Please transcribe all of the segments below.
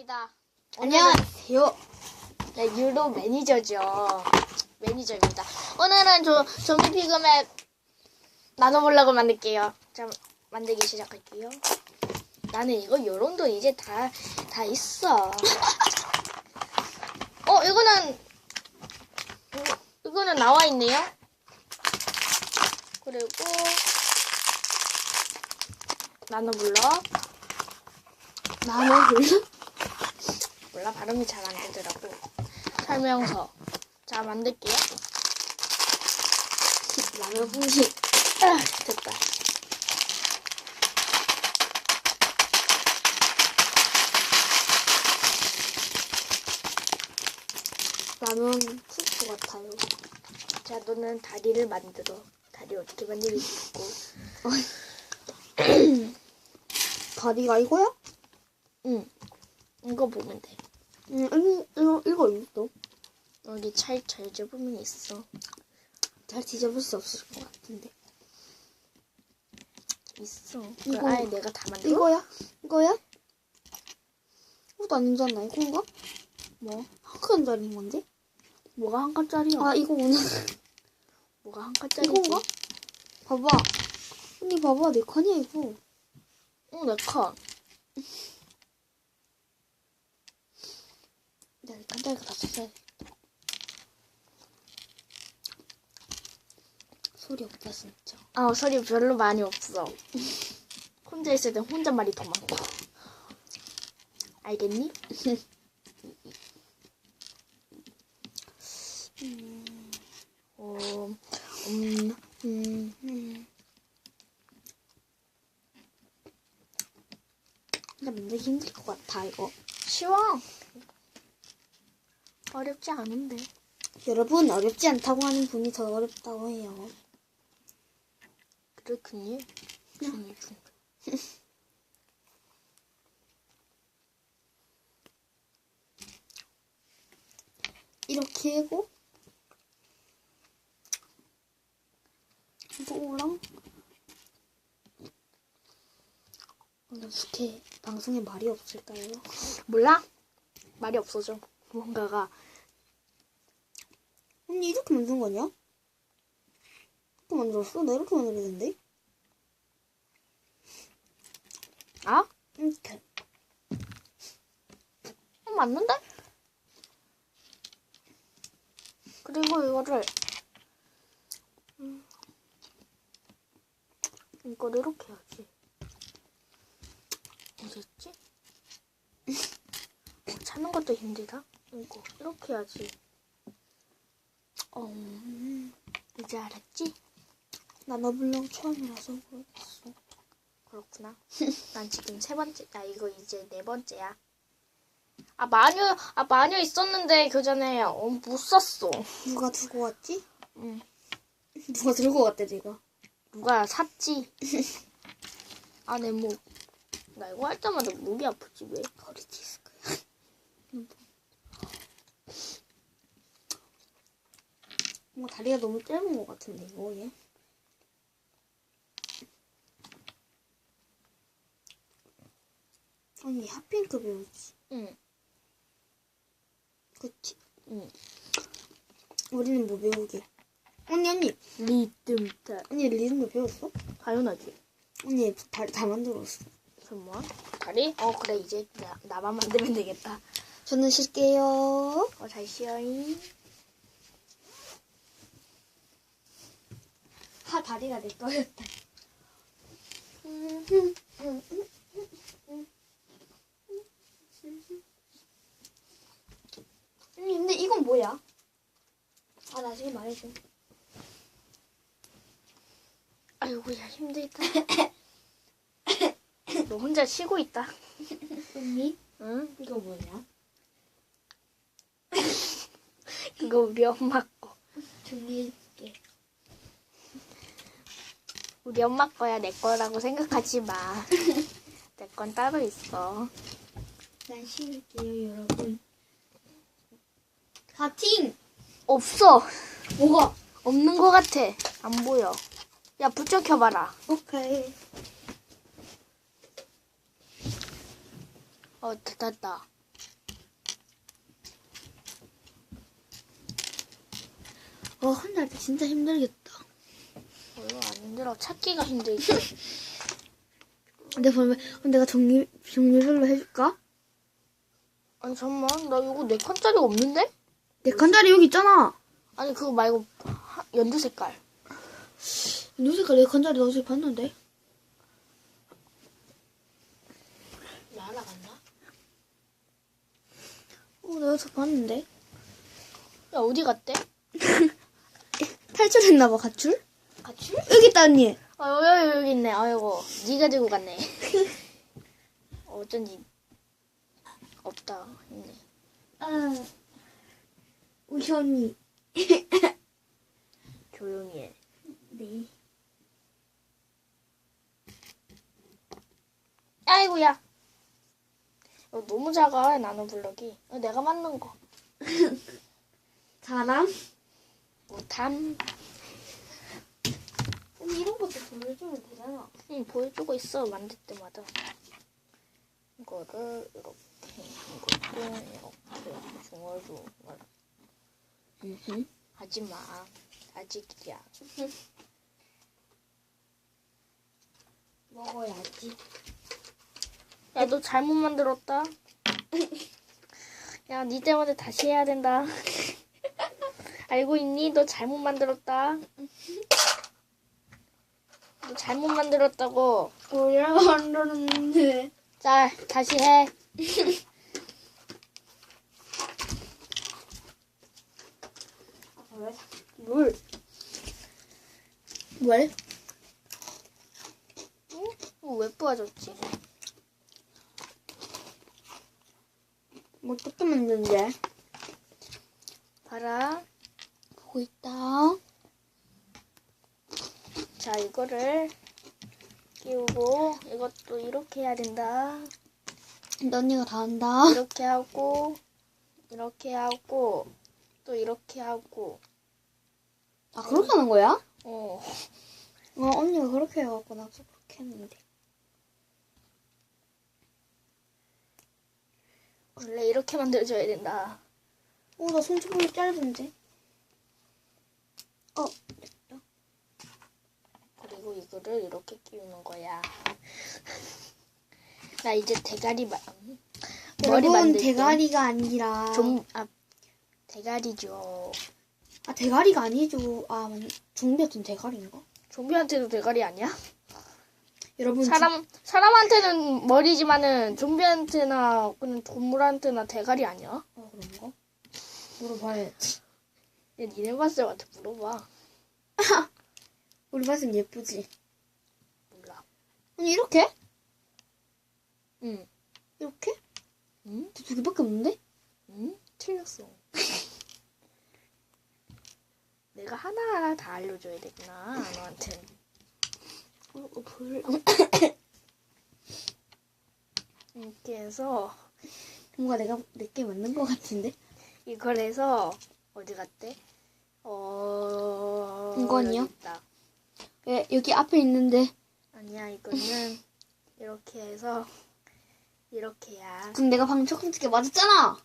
반갑습니다. 안녕하세요. 네, 유로 매니저죠. 매니저입니다. 오늘은 저 좀비 피그맵 나눠보려고 만들게요. 자, 만들기 시작할게요. 나는 이거 요런도 이제 다, 다 있어. 어, 이거는, 이거- 이거는 나와 있네요. 그리고, 나눠 불러. 나눠볼래? 몰라 발음이 잘 안 되더라고. 설명서. 자 만들게요. 라면 분식. 아, 됐다. 라면 스프 같아요. 자 너는 다리를 만들어. 다리 어떻게 만들지 있고. 다리가 이거야? 응. 이거 보면 돼. 응, 이거, 이거, 이거 있어. 여기 찰찰 접으면 있어. 잘 뒤져볼 수 없을 것 같은데. 있어. 이거- 이거 아예 내가 다 만들어. 이거야? 이거야? 이것도 아니잖아. 이건가? 뭐? 한 칸짜리인 건데? 뭐가 한 칸짜리야? 아, 이거구나. 뭐가 한 칸짜리지? 이건가? 봐봐. 언니 봐봐. 내 칸이야, 이거. 응, 내 칸. 내 칸짜리가 다 썼어야 소리 없다, 진짜. 아, 소리 별로 많이 없어. 혼자 있을 땐 혼잣말이 더 많고. 알겠니? 어, 음, 음, 음. 근데 만들기 힘들 것 같아, 이거. 쉬워. 어렵지 않은데. 여러분, 어렵지 않다고 하는 분이 더 어렵다고 해요. 그렇군요. 이렇게 하고, 이거랑, 어떻게 방송에 말이 없을까요? 몰라? 말이 없어져. 뭔가가 언니, 이렇게 만든 거냐? 이렇게 만들었어? 나 이렇게 만들어야 되는데? 아? 이렇게. 어, 맞는데? 그리고 이거를 음, 이거를 이렇게 해야지. 어딨지? 어, 찾는 것도 힘들다. 이거 이렇게 해야지. 어, 음, 이제 알았지? 나 너블랑 처음이라서 모르겠어. 그렇구나. 난 지금 세 번째, 나 이거 이제 네 번째야. 아 마녀, 아 마녀 있었는데 그 전에 어, 못 썼어. 누가 두고 왔지? 응. 누가 들고 왔대, 내가. 누가 샀지? 아, 내 목. 나 이거 할 때마다 목이 아프지, 왜? 허리 디스크야. 뭔가 다리가 너무 짧은 것 같은데, 이거, 얘. 아니, 핫핑크 배우지. 응, 그치? 응. 우리는 뭐 배우게? 언니, 언니. 리듬 타. 언니 리듬도 배웠어? 당연하지. 언니 다리 다 만들었어. 잠깐만. 다리? 어, 그래, 이제 나, 나만 만들면 되겠다. 저는 쉴게요. 어, 잘 쉬어잉. 하, 다리가 내 거였다. 언니, 근데 이건 뭐야? 아, 나중에 말해줘. 아이고, 야, 힘들다. 너 혼자 쉬고 있다. 언니, 응? 이거 뭐야? 그거 우리 엄마 거. 준비 우리 엄마 거야 내 거라고 생각하지 마. 내 건 따로 있어. 난 싫을게요, 여러분. 파팅! 없어. 뭐가? 없는 거 같아. 안 보여. 야, 부쩍 켜봐라. 오케이. 어, 됐다, 됐다. 어, 혼자 할 때 진짜 힘들겠다. 몰라. 안 힘들어. 찾기가 힘들지. 근데 그럼 내가 종류, 종류별로 해줄까? 아니 잠만 나 이거 네 칸짜리 없는데? 내 칸자리 여기 있잖아. 아니 그거 말고 하- 연두 색깔. 이 색깔 내 칸자리 너 어제 봤는데? 날아갔나? 어, 내가 어제 봤는데? 야 어디 갔대? 탈출했나봐, 가출? 같이? 여기 있다, 언니. 아 여기 여기 있네. 아이고 네가 들고 갔네. 어쩐지 없다. 있네. 아, 우리 언니. 조용히 해. 네. 아이고야. 어, 너무 작아 나는 블럭이. 어, 내가 만든 거. 사람? 못함. 언니 이런 것도 보여주면 되잖아. 응 보여주고 있어 만들 때마다. 이거를 이렇게 이것도 이렇게 중얼중얼. 응. 하지 마. 아직이야. 먹어야지. 야, 너 잘못 만들었다. 야, 니 때문에 다시 해야 된다. 알고 있니? 너 잘못 만들었다. 너 잘못 만들었다고. 뭐야, 만들었는데. 자, 다시 해. 왜? 물. 뭘? 응? 어, 왜 부어졌지? 뭐 어떻게 만드는데? 봐라. 보고 있다. 자, 이거를 끼우고, 이것도 이렇게 해야 된다. 언니가 다 한다. 이렇게 하고, 이렇게 하고, 또 이렇게 하고, 아, 그렇게 하는 거야? 어. 어, 언니가 그렇게 해갖고 나도 그렇게 했는데. 원래 이렇게 만들어줘야 된다. 어, 나 손톱이 짧은데? 어, 그리고 이거를 이렇게 끼우는 거야. 나 이제 대가리 마, 머리 여러분, 만들 때 대가리가 아니라. 좀, 아, 대가리죠. 아, 대가리가 아니죠. 아, 맞네. 좀비한테는 대가리인가? 좀비한테도 대가리 아니야? 여러분, 사람, 사람한테는 머리지만은 좀비한테나 그냥 동물한테나 대가리 아니야? 저- 아, 그런가? 물어봐야지. 야, 니네 마스터한테 물어봐. 우리 봤으면 예쁘지? 몰라. 아니, 이렇게? 응. 이렇게? 응? 두 개밖에 없는데? 응? 틀렸어. 내가 하나하나 다 알려줘야 되구나, 너한테. 어, 어, 볼. 이렇게 해서, 뭔가 내가 내게 맞는 것 같은데? 이걸 해서, 어디 갔대? 어. 이건요? 여기 있다. 왜, 여기 앞에 있는데. 아니야, 이거는, 이렇게 해서, 이렇게야. 그럼 내가 방금 첫 번째 게 맞았잖아!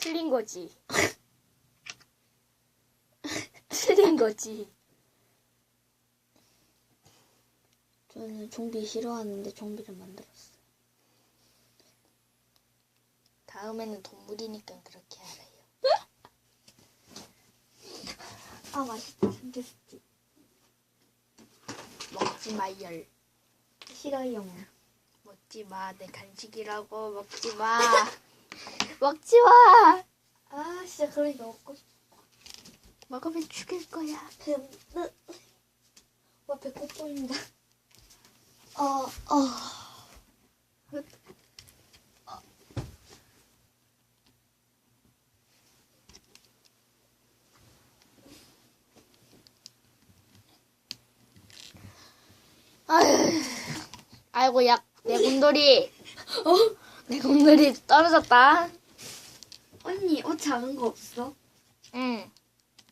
틀린 거지. 틀린 거지. 저는 좀비 싫어하는데 좀비를 만들었어. 다음에는 동물이니까 그렇게 알아요. 아, 맛있다. 삼겹살. 먹지 마, 열. 싫어요. 먹지 마. 내 간식이라고 먹지 마. 먹지 마. 아, 진짜 그러니까 먹고 싶어. 먹으면 죽일 거야. 배, 으, 와, 배꼽 보인다. 어, 어. 아휴. 아이고, 야, 내 곰돌이. 어? 내 곰돌이 떨어졌다. 언니, 옷 작은 거 없어? 응.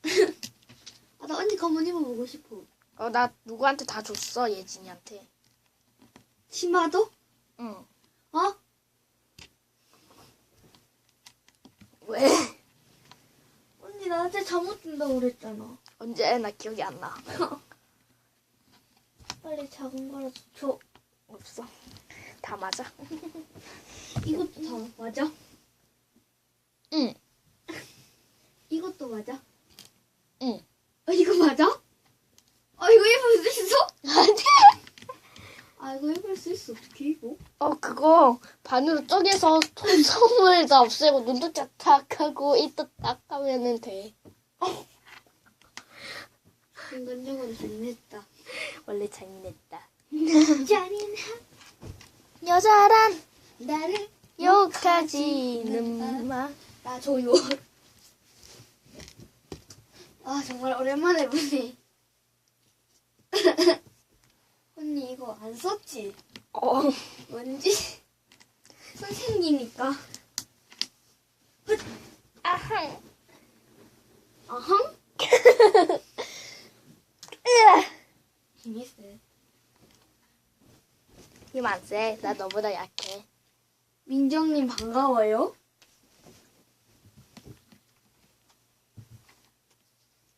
아, 나 언니 검은 입어보고 싶어. 어, 나 누구한테 다 줬어, 예진이한테. 치마도? 응. 어? 왜? 언니, 나한테 잘못 준다고 그랬잖아. 언제 나 기억이 안 나. 빨리 작은 거라도 줘. 없어. 다 맞아. 이것도 다 맞아? 응. 이것도 맞아? 응. 아, 이거 맞아? 아, 이거 입을 수 있어? 아니. 아, 이거 입을 수 있어. 어떻게 이거? 어 그거 반으로 쪼개서 손톱을 다 없애고 눈도 짝딱 하고 입도 딱 하면은 돼. 인간적으로 잘했다. 원래 잔인했다. 여자란 나를 욕하지는 마. 나 조요. 아 정말 오랜만에 보네. 언니 이거 안 썼지? 어. 왠지 선생님이니까. 아항. 아항? 세. 힘 안 세. 나 너보다 약해. 민정님 반가워요.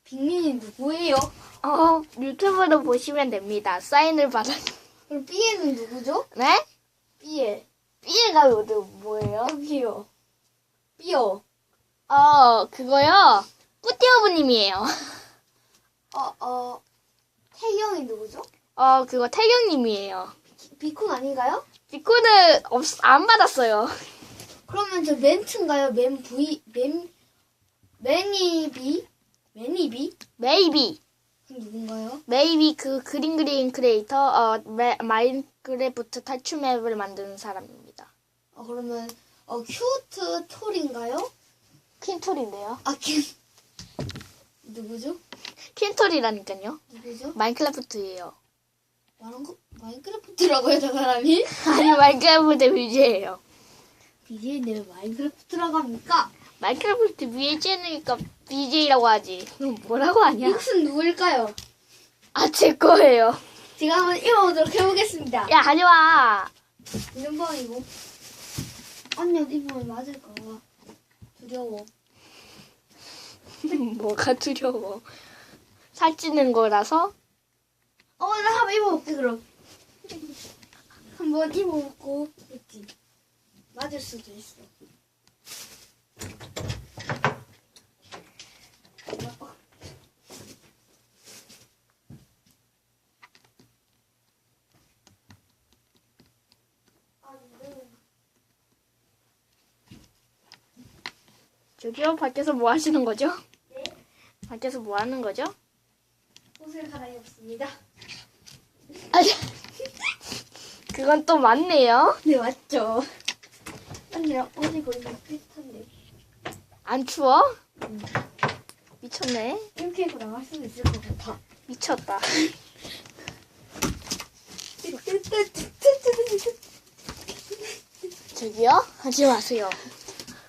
빅민이 누구예요? 어 유튜브로 보시면 됩니다. 사인을 받아. 그럼 삐에는 누구죠? 네? 삐에. 삐에가 모두 뭐예요? 여기요. 삐요. 어 그거요. 뿌띠어브님이에요. 어, 어, 태경이 누구죠? 어 그거 태경님이에요. 비콘 아닌가요? 비코는 없, 안 받았어요. 그러면 저 멘트인가요? 맨 V, 맨, 매니비? 매니비? 메이비. 누군가요? 메이비 그 그린 그린 크리에이터 어 매, 마인크래프트 탈출 맵을 만드는 사람입니다. 어, 그러면, 어, 큐트 톨인가요? 퀸톨인데요. 아, 큐, 누구죠? 퀸톨이라니까요. 누구죠? 마인크래프트예요. 말한 거, 마인크래프트라고요, 저 사람이? 아니 마인크래프트 뮤즈예요. BJ는 왜 마인크래프트라고 합니까? 마인크래프트 뮤즈니까 BJ라고 하지. 그럼 뭐라고 하냐? 이것은 누구일까요? 아 제 거예요. 제가 한번 읽어보도록 해보겠습니다. 야 하지마. 이름번이고. 언니 어디 보면 맞을까 봐. 두려워. 뭐가 두려워. 살찌는 거라서 어, 나 한번 입어볼게, 그럼. 한번 입어보고, 있지. 맞을 수도 있어. 저기요 밖에서 뭐 하시는 거죠? 네, 밖에서 뭐 하는 거죠? 옷을 갈아입습니다. 아니 그건 또 맞네요. 네, 맞죠? 언니랑 옷 입고 있는 비슷한데. 안 추워? 미쳤네. 이렇게 입고 나갈 수도 있을 것 같아. 미쳤다. 저기요 하지 마세요.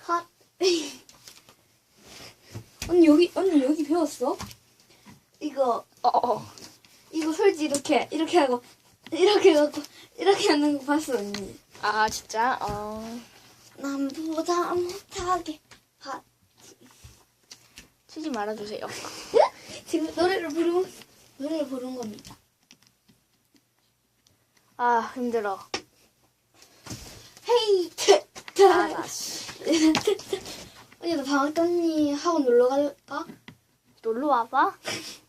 핫. 언니 여기 언니 여기 배웠어? 이거 어, 어. 이거 솔지 이렇게 이렇게 하고 이렇게 갖고 이렇게 하는 거 봤어 언니. 아 진짜 어 남보다 못하게 핫. 치지 말아주세요. 지금 노래를 부르 노래를 부른 겁니다. 아 힘들어. 헤이 알았어. 언니 나 방학 때 언니 학원 놀러 갈까? 놀러 와봐.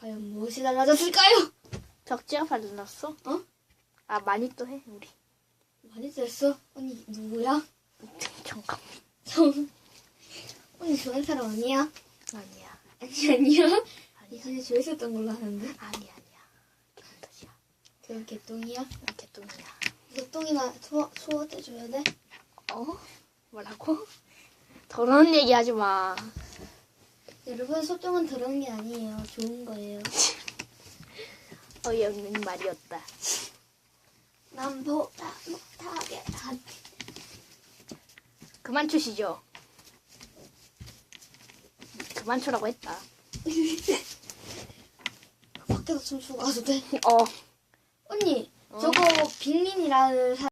과연 무엇이 달라졌을까요? 벽지가 발랐어? 어? 아 많이 또 해 우리. 많이 됐어. 언니 누구야? 잠깐. 정 언니 좋아하는 사람 아니야? 아니야. 아니 아니야. 아니야. 예전에 좋아했었던 걸로 아는데. 아니야 아니야. 탓이야. 그럼 개똥이야? 나 개똥이야. 개똥이나 소화 소화대 줘야 돼? 어? 뭐라고? 더러운 얘기 하지 마. 여러분 소똥은 더러운 게 아니에요. 좋은 거예요. 어이없는 말이었다. 남보다 못하게 한. 그만 추시죠. 그만 추라고 했다. 밖에서 춤추고 가도 돼? 어. 언니 어? 저거 빅민이라는 사람.